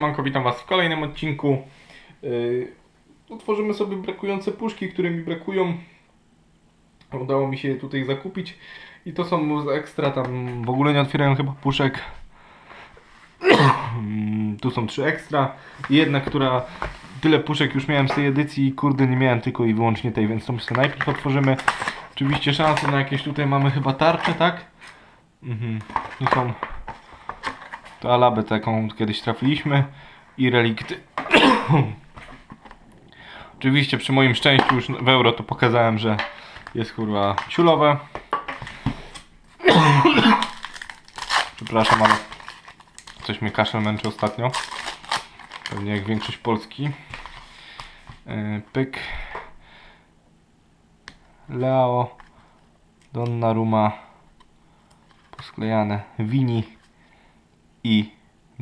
Manko, witam Was w kolejnym odcinku. Yy, Utworzymy sobie brakujące puszki, które mi brakują. Udało mi się je tutaj zakupić. I to są z ekstra, tam w ogóle nie otwierałem chyba puszek. Tu są trzy ekstra. Jedna, która tyle puszek już miałem z tej edycji i kurde nie miałem tylko i wyłącznie tej, więc to myślę najpierw otworzymy. Oczywiście szanse na jakieś tutaj mamy chyba tarcze, tak? Mhm. Tu są to alabę taką kiedyś trafiliśmy i relikty. Oczywiście przy moim szczęściu już w euro to pokazałem, że jest kurwa ciulowe. Przepraszam, ale coś mnie kaszel męczy ostatnio. Pewnie jak większość Polski. Yy, Pyk. Leo. Donnarumma. Posklejane. Wini i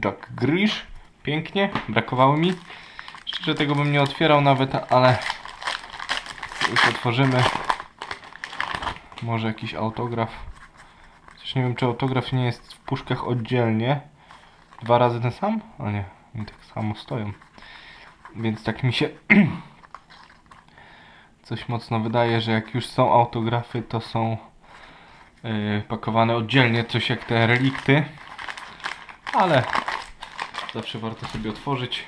Jack Grish. Pięknie, brakowało mi. Szczerze tego bym nie otwierał nawet, ale już otworzymy. Może jakiś autograf. Chociaż nie wiem, czy autograf nie jest w puszkach oddzielnie. Dwa razy ten sam? A nie, oni tak samo stoją. Więc tak mi się coś mocno wydaje, że jak już są autografy, to są yy, pakowane oddzielnie, coś jak te relikty ale zawsze warto sobie otworzyć.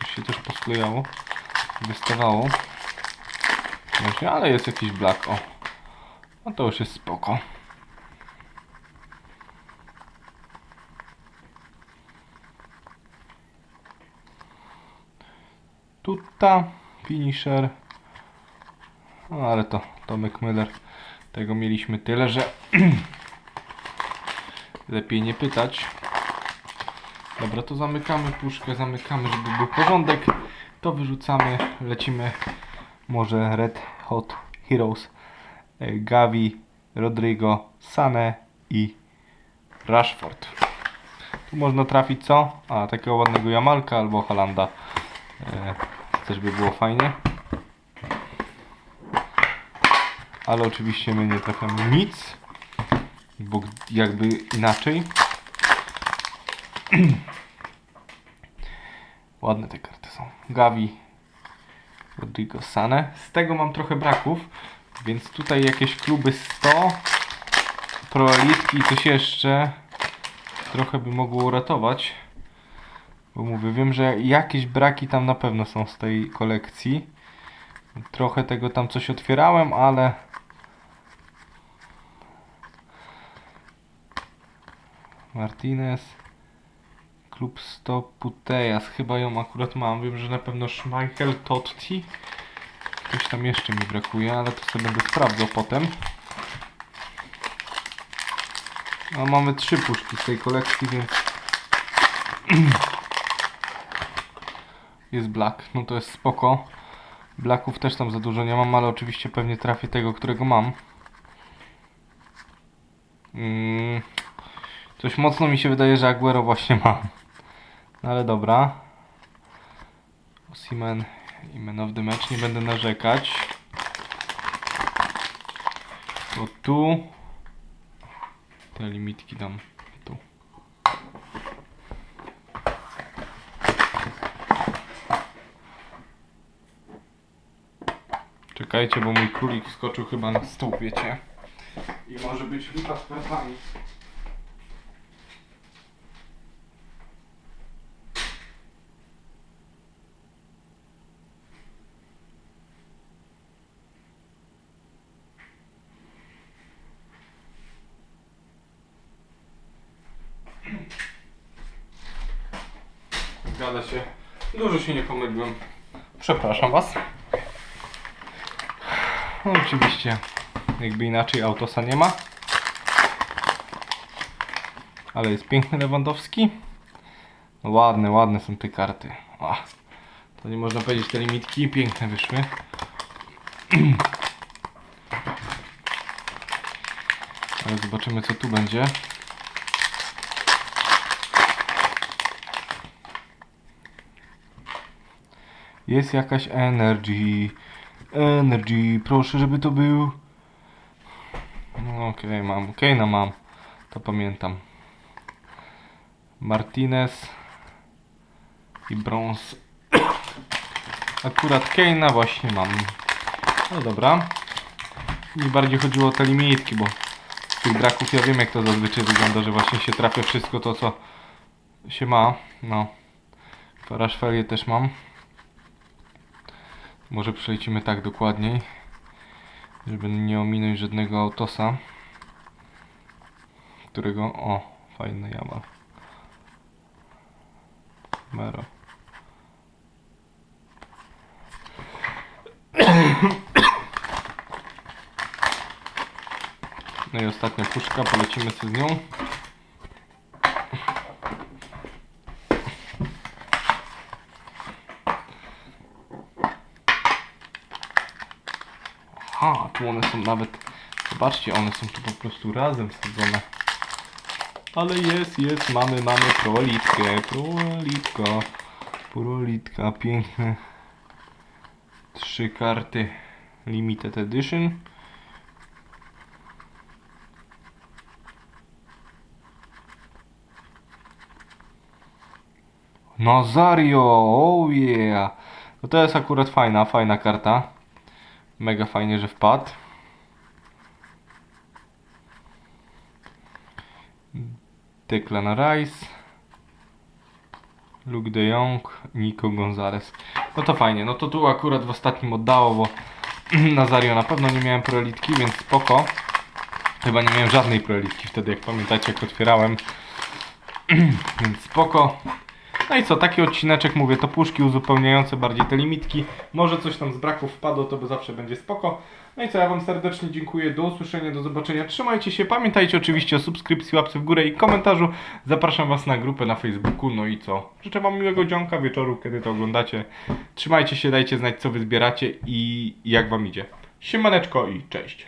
Coś się też posklejało, wystawało. Właśnie, ale jest jakiś black, o. No to już jest spoko. Tuta, finisher. No ale to Tomek Müller. Tego mieliśmy tyle, że lepiej nie pytać. Dobra, to zamykamy puszkę, zamykamy, żeby był porządek. To wyrzucamy, lecimy może Red Hot Heroes, e, Gavi, Rodrigo, Sane i Rashford. Tu można trafić co? A, takiego ładnego Jamalka albo Holanda. E, też by było fajnie. Ale oczywiście my nie trafiamy nic bo jakby inaczej. Ładne te karty są. Gavi, Rodrigo Sane. Z tego mam trochę braków, więc tutaj jakieś kluby 100, proelitki i coś jeszcze trochę by mogło uratować. Bo mówię, wiem, że jakieś braki tam na pewno są z tej kolekcji. Trochę tego tam coś otwierałem, ale Martinez. Klub 100 Putejas. Chyba ją akurat mam. Wiem, że na pewno Schmeichel Totti. Ktoś tam jeszcze mi brakuje, ale to sobie będę sprawdzał potem. No, mamy trzy puszki z tej kolekcji, więc jest black. No to jest spoko. Blacków też tam za dużo nie mam, ale oczywiście pewnie trafię tego, którego mam. Mm. Coś mocno mi się wydaje, że Aguero właśnie ma. No ale dobra. Osimen i man of the match. Nie będę narzekać. To tu. Te limitki dam tu. Czekajcie, bo mój królik wskoczył chyba na stół, wiecie. I może być lipa z Zgadza się. Dużo się nie pomyliłem. Przepraszam Was. No, oczywiście, jakby inaczej autosa nie ma. Ale jest piękny Lewandowski. No, ładne, ładne są te karty. O, to nie można powiedzieć, te limitki piękne wyszły. Ale zobaczymy co tu będzie. Jest jakaś energy. Energy, proszę, żeby to był. No okej, mam. Okej, no mam. To pamiętam. Martinez i brąz. Akurat Keina właśnie mam. No dobra. Mi bardziej chodziło o te limitki, bo z tych braków ja wiem jak to zazwyczaj wygląda, że właśnie się trafia wszystko to co się ma. No. Paraszfelię też mam. Może przelecimy tak dokładniej, żeby nie ominąć żadnego autosa, którego, o, fajny Yamaha. Mero. No i ostatnia puszka, polecimy sobie z nią. Aha, tu one są nawet, zobaczcie, one są tu po prostu razem wsadzone. Ale jest, jest, mamy, mamy prolitkę, prolitka, prolitka, piękne. Trzy karty limited edition. Nazario, oh yeah. No to jest akurat fajna, fajna karta. Mega fajnie, że wpadł. Declan Rice. Luke de Jong, Nico Gonzalez. No to fajnie, no to tu akurat w ostatnim oddało, bo Nazario na pewno nie miałem prolitki, więc spoko. Chyba nie miałem żadnej prolitki wtedy, jak pamiętacie, jak otwierałem. więc spoko. No i co, taki odcineczek, mówię, to puszki uzupełniające bardziej te limitki. Może coś tam z braków wpadło, to by zawsze będzie spoko. No i co, ja Wam serdecznie dziękuję, do usłyszenia, do zobaczenia, trzymajcie się, pamiętajcie oczywiście o subskrypcji, łapce w górę i komentarzu. Zapraszam Was na grupę na Facebooku, no i co, życzę Wam miłego dzionka wieczoru, kiedy to oglądacie. Trzymajcie się, dajcie znać co Wy zbieracie i jak Wam idzie. Siemaneczko i cześć.